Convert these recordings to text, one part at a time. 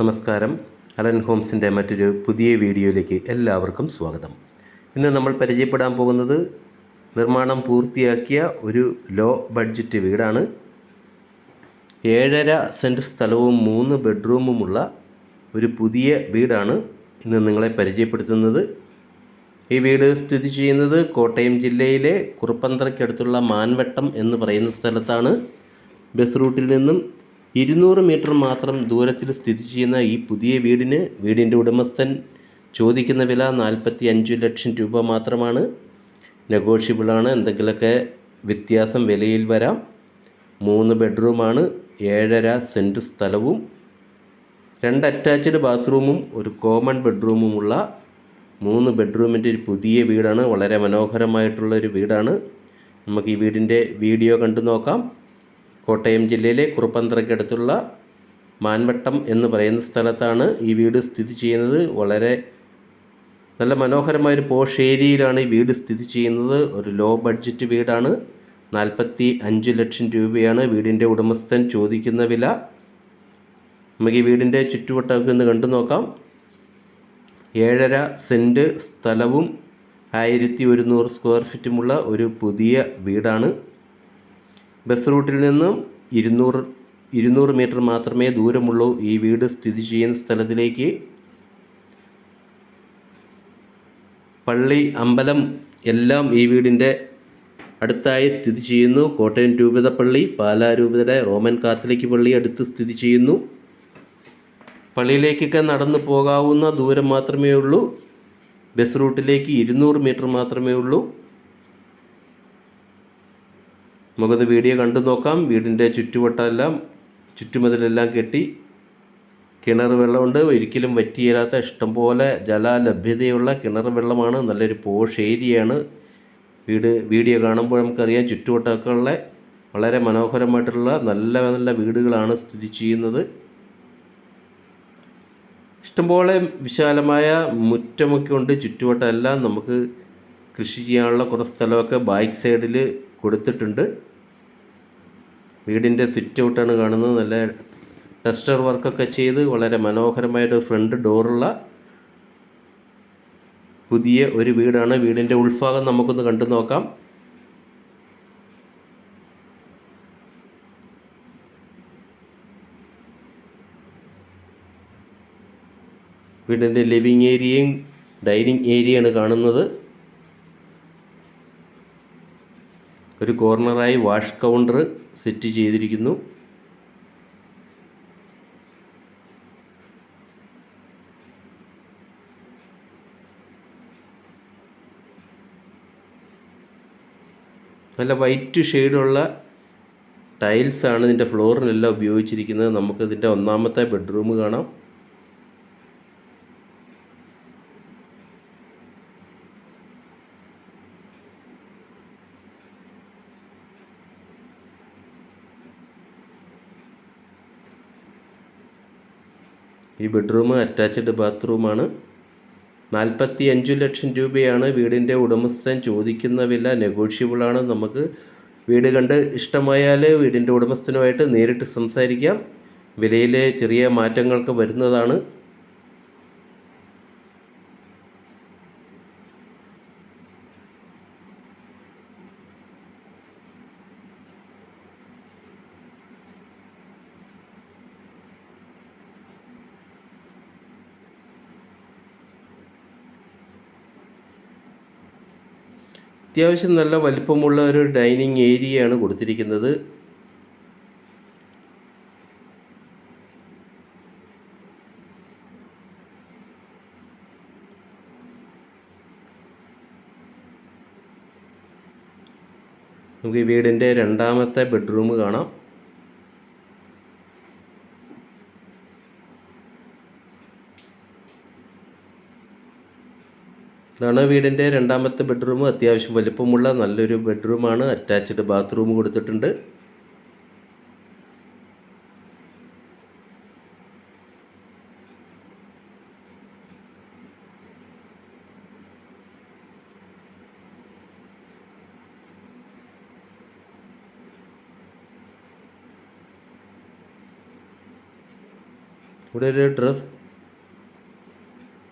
നമസ്കാരം. അലൻ ഹോംസിന്റെ മറ്റൊരു പുതിയ വീഡിയോയിലേക്ക് എല്ലാവർക്കും സ്വാഗതം. ഇന്ന് നമ്മൾ പരിചയപ്പെടാൻ പോകുന്നത് നിർമ്മാണം പൂർത്തിയാക്കിയ ഒരു ലോ ബഡ്ജറ്റ് വീടാണ്. ഏഴര സെന്റ് സ്ഥലവും മൂന്ന് ബെഡ്റൂമുമുള്ള ഒരു പുതിയ വീടാണ് ഇന്ന് നിങ്ങളെ പരിചയപ്പെടുത്തുന്നത്. ഈ വീട് സ്ഥിതി ചെയ്യുന്നത് കോട്ടയം ജില്ലയിലെ കുറുപ്പന്തറയ്ക്കടുത്തുള്ള മാൻവട്ടം എന്ന് പറയുന്ന സ്ഥലത്താണ്. ബസ് റൂട്ടിൽ നിന്നും ഇരുന്നൂറ് മീറ്റർ മാത്രം ദൂരത്തിൽ സ്ഥിതി ചെയ്യുന്ന ഈ പുതിയ വീടിന് വീടിന്റെ ഉടമസ്ഥൻ ചോദിക്കുന്ന വില നാൽപ്പത്തി അഞ്ച് ലക്ഷം രൂപ മാത്രമാണ്. നെഗോഷ്യബിളാണ് എന്തെങ്കിലുമൊക്കെ വ്യത്യാസം വിലയിൽ വരാം. മൂന്ന് ബെഡ്റൂമാണ് ഏഴര സെന്റ് സ്ഥലവും. രണ്ട് അറ്റാച്ച്ഡ് ബാത്റൂമും ഒരു കോമൺ ബെഡ്റൂമുമുള്ള മൂന്ന് ബെഡ്റൂമിന്റെ ഒരു പുതിയ വീടാണ്. വളരെ മനോഹരമായിട്ടുള്ള ഒരു വീടാണ്. നമുക്ക് ഈ വീടിന്റെ വീഡിയോ കണ്ടു നോക്കാം. കോട്ടയം ജില്ലയിലെ കുറുപ്പന്തറയ്ക്കടുത്തുള്ള മാൻവട്ടം എന്ന് പറയുന്ന സ്ഥലത്താണ് ഈ വീട് സ്ഥിതി ചെയ്യുന്നത്. വളരെ നല്ല മനോഹരമായൊരു പോഷ് ഏരിയയിലാണ് ഈ വീട് സ്ഥിതി ചെയ്യുന്നത്. ഒരു ലോ ബഡ്ജറ്റ് വീടാണ്. നാൽപ്പത്തി അഞ്ച് ലക്ഷം രൂപയാണ് വീടിന്റെ ഉടമസ്ഥൻ ചോദിക്കുന്ന വില. നമുക്ക് ഈ വീടിന്റെ ചുറ്റുവട്ടമൊക്കെ ഒന്ന് കണ്ടു നോക്കാം. ഏഴര സെന്റ് സ്ഥലവും ആയിരത്തി ഒരുന്നൂറ് സ്ക്വയർ ഫീറ്റുമുള്ള ഒരു പുതിയ വീടാണ്. ബസ് റൂട്ടിൽ നിന്നും ഇരുന്നൂറ് ഇരുന്നൂറ് മീറ്റർ മാത്രമേ ദൂരമുള്ളൂ ഈ വീട് സ്ഥിതി ചെയ്യുന്ന സ്ഥലത്തിലേക്ക്. പള്ളി അമ്പലം എല്ലാം ഈ വീടിന്റെ അടുത്തായി സ്ഥിതി ചെയ്യുന്നു. കോട്ടയം രൂപത പള്ളി പാലാ രൂപതയുടെ റോമൻ കാത്തലിക് പള്ളി അടുത്ത് സ്ഥിതി ചെയ്യുന്നു. പള്ളിയിലേക്കൊക്കെ നടന്നു പോകാവുന്ന ദൂരം മാത്രമേ ഉള്ളൂ. ബസ് റൂട്ടിലേക്ക് ഇരുന്നൂറ് മീറ്റർ മാത്രമേ ഉള്ളൂ. നമുക്കത് വീഡിയോ കണ്ടു നോക്കാം. വീടിന്റെ ചുറ്റുവട്ടമെല്ലാം ചുറ്റുമതിലെല്ലാം കെട്ടി കിണർ വെള്ളമുണ്ട്. ഒരിക്കലും വറ്റിയേരാത്ത ഇഷ്ടംപോലെ ജലലഭ്യതയുള്ള കിണർ വെള്ളമാണ്. നല്ലൊരു പോഷ് ഏരിയയാണ്. വീട് വീഡിയോ കാണുമ്പോൾ നമുക്കറിയാം ചുറ്റുവട്ടമൊക്കെ വളരെ മനോഹരമായിട്ടുള്ള നല്ല നല്ല വീടുകളാണ് സ്ഥിതി ചെയ്യുന്നത്. ഇഷ്ടംപോലെ വിശാലമായ മുറ്റമൊക്കെ ഉണ്ട് ചുറ്റുവട്ടം എല്ലാം നമുക്ക് കൃഷി ചെയ്യാനുള്ള കുറേ സ്ഥലമൊക്കെ ബാക്ക് സൈഡിൽ കൊടുത്തിട്ടുണ്ട്. വീടിന്റെ സ്വിറ്റ് ഔട്ടാണ് കാണുന്നത്. നല്ല ടെസ്റ്റർ വർക്കൊക്കെ ചെയ്ത് വളരെ മനോഹരമായിട്ട് ഫ്രണ്ട് ഡോറുള്ള പുതിയ ഒരു വീടാണ്. വീടിന്റെ ഉൾഭാഗം നമുക്കൊന്ന് കണ്ടു നോക്കാം. വീടിന്റെ ലിവിങ് ഏരിയയും ഡൈനിങ് ഏരിയയാണ് കാണുന്നത്. ഒരു കോർണറായി വാഷ് കൗണ്ടർ സെറ്റ് ചെയ്തിരിക്കുന്നു. നല്ല വൈറ്റ് ഷെയ്ഡുള്ള ടൈൽസാണ് ഇതിന്റെ ഫ്ലോറിനെല്ലാം ഉപയോഗിച്ചിരിക്കുന്നത്. നമുക്കിതിന്റെ ഒന്നാമത്തെ ബെഡ്റൂം കാണാം. ഈ ബെഡ്റൂം അറ്റാച്ച്ഡ് ബാത്റൂമാണ്. നാൽപ്പത്തി അഞ്ച് ലക്ഷം രൂപയാണ് വീടിന്റെ ഉടമസ്ഥൻ ചോദിക്കുന്ന വില. നെഗോഷ്യബിളാണ് നമുക്ക് വീട് കണ്ട് ഇഷ്ടമായാൽ വീടിന്റെ ഉടമസ്ഥനുമായിട്ട് നേരിട്ട് സംസാരിക്കാം. വിലയിലെ ചെറിയ മാറ്റങ്ങൾക്ക് വരുന്നതാണ്. അത്യാവശ്യം നല്ല വലിപ്പമുള്ള ഒരു ഡൈനിങ് ഏരിയയാണ് കൊടുത്തിരിക്കുന്നത്. നമുക്ക് ഈ വീടിന്റെ രണ്ടാമത്തെ ബെഡ്റൂം കാണാം. ഇതാണ് വീടിന്റെ രണ്ടാമത്തെ ബെഡ്റൂം അത്യാവശ്യം വലിപ്പമുള്ള നല്ലൊരു ബെഡ്റൂമാണ്. അറ്റാച്ച്ഡ് ബാത്റൂം കൊടുത്തിട്ടുണ്ട്. ഇവിടെ ഒരു ഡ്രസ്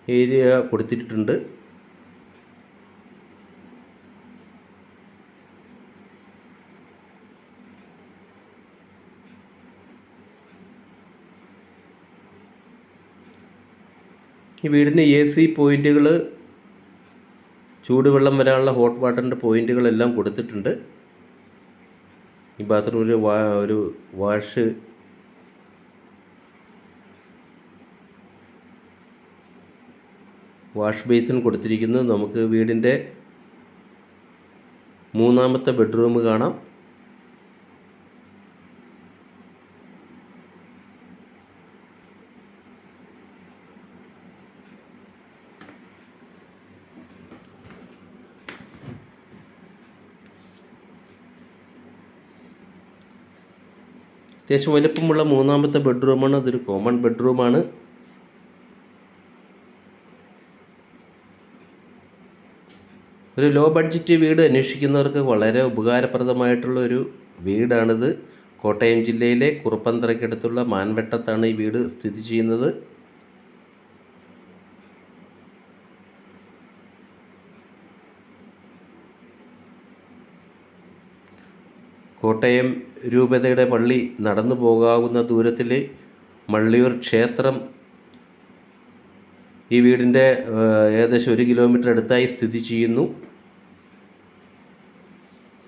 ഏരിയ കൊടുത്തിട്ടുണ്ട്. ഈ വീടിന് എ സി പോയിന്റുകൾ ചൂടുവെള്ളം വരാനുള്ള ഹോട്ട് വാട്ടറിന്റെ പോയിന്റുകളെല്ലാം കൊടുത്തിട്ടുണ്ട്. ഈ ബാത്റൂമിൽ വാ ഒരു വാഷ് വാഷ് ബേസിൻ കൊടുത്തിരിക്കുന്നു നമുക്ക് വീടിന്റെ മൂന്നാമത്തെ ബെഡ്റൂം കാണാം. അത്യാവശ്യം വലിപ്പമുള്ള മൂന്നാമത്തെ ബെഡ്റൂമാണ് അതൊരു കോമൺ ബെഡ്റൂമാണ്. ഒരു ലോ ബഡ്ജറ്റ് വീട് അന്വേഷിക്കുന്നവർക്ക് വളരെ ഉപകാരപ്രദമായിട്ടുള്ള ഒരു വീടാണിത്. കോട്ടയം ജില്ലയിലെ കുറുപ്പന്തറയ്ക്കടുത്തുള്ള മാൻവെട്ടത്താണ് ഈ വീട് സ്ഥിതി ചെയ്യുന്നത്. കോട്ടയം രൂപതയുടെ പള്ളി നടന്നു പോകാവുന്ന ദൂരത്തിൽ മള്ളിയൂർ ക്ഷേത്രം ഈ വീടിന്റെ ഏകദേശം ഒരു കിലോമീറ്റർ അടുത്തായി സ്ഥിതി ചെയ്യുന്നു.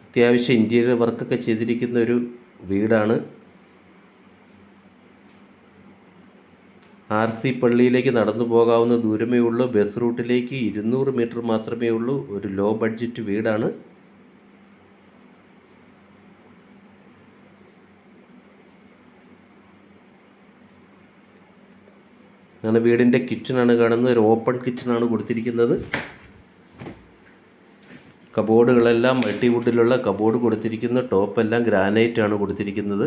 അത്യാവശ്യം ഇന്റീരിയർ വർക്കൊക്കെ ചെയ്തിരിക്കുന്ന ഒരു വീടാണ്. ആർ സി പള്ളിയിലേക്ക് നടന്നു പോകാവുന്ന ദൂരമേ ഉള്ളൂ. ബസ് റൂട്ടിലേക്ക് ഇരുന്നൂറ് മീറ്റർ മാത്രമേ ഉള്ളൂ. ഒരു ലോ ബഡ്ജറ്റ് വീടാണ്. അങ്ങനെ വീടിന്റെ കിച്ചണാണ് കാണുന്നത്. ഒരു ഓപ്പൺ കിച്ചണാണ് കൊടുത്തിരിക്കുന്നത്. കബോർഡുകളെല്ലാം മൾട്ടിവുഡിലുള്ള കബോർഡ് കൊടുത്തിരിക്കുന്നു. ടോപ്പെല്ലാം ഗ്രാനൈറ്റ് ആണ് കൊടുത്തിരിക്കുന്നത്.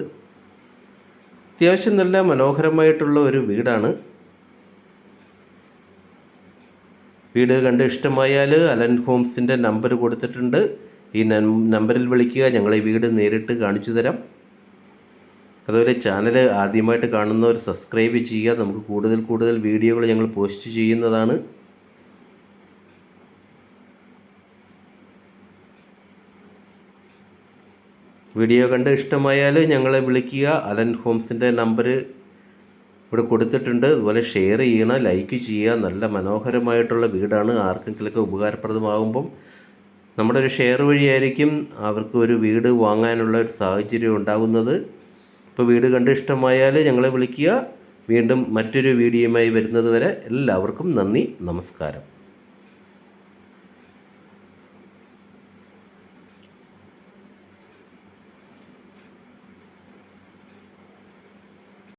അത്യാവശ്യം നല്ല മനോഹരമായിട്ടുള്ള ഒരു വീടാണ്. വീട് കണ്ട് ഇഷ്ടമായാൽ അലൻ ഹോംസിന്റെ നമ്പർ കൊടുത്തിട്ടുണ്ട്. ഈ നമ്പറിൽ വിളിക്കുക. ഞങ്ങൾ ഈ വീട് നേരിട്ട് കാണിച്ചു തരാം. അതുപോലെ ചാനൽ ആദ്യമായിട്ട് കാണുന്നവർ സബ്സ്ക്രൈബ് ചെയ്യുക. നമുക്ക് കൂടുതൽ കൂടുതൽ വീഡിയോകൾ ഞങ്ങൾ പോസ്റ്റ് ചെയ്യുന്നതാണ്. വീഡിയോ കണ്ട് ഇഷ്ടമായാൽ ഞങ്ങളെ വിളിക്കുക. അലൻ ഹോംസിന്റെ നമ്പർ ഇവിടെ കൊടുത്തിട്ടുണ്ട്. അതുപോലെ ഷെയർ ചെയ്യണം ലൈക്ക് ചെയ്യുക. നല്ല മനോഹരമായിട്ടുള്ള വീടാണ്. ആർക്കെങ്കിലുമൊക്കെ ഉപകാരപ്രദമാകുമ്പം നമ്മുടെ ഒരു ഷെയർ വഴിയായിരിക്കും അവർക്ക് ഒരു വീട് വാങ്ങാനുള്ള ഒരു സാഹചര്യം ഉണ്ടാകുന്നത്. ഇപ്പോൾ വീട് കണ്ട് ഇഷ്ടമായാൽ ഞങ്ങളെ വിളിക്കുക. വീണ്ടും മറ്റൊരു വീഡിയോയുമായി വരുന്നത് വരെ എല്ലാവർക്കും നന്ദി നമസ്കാരം.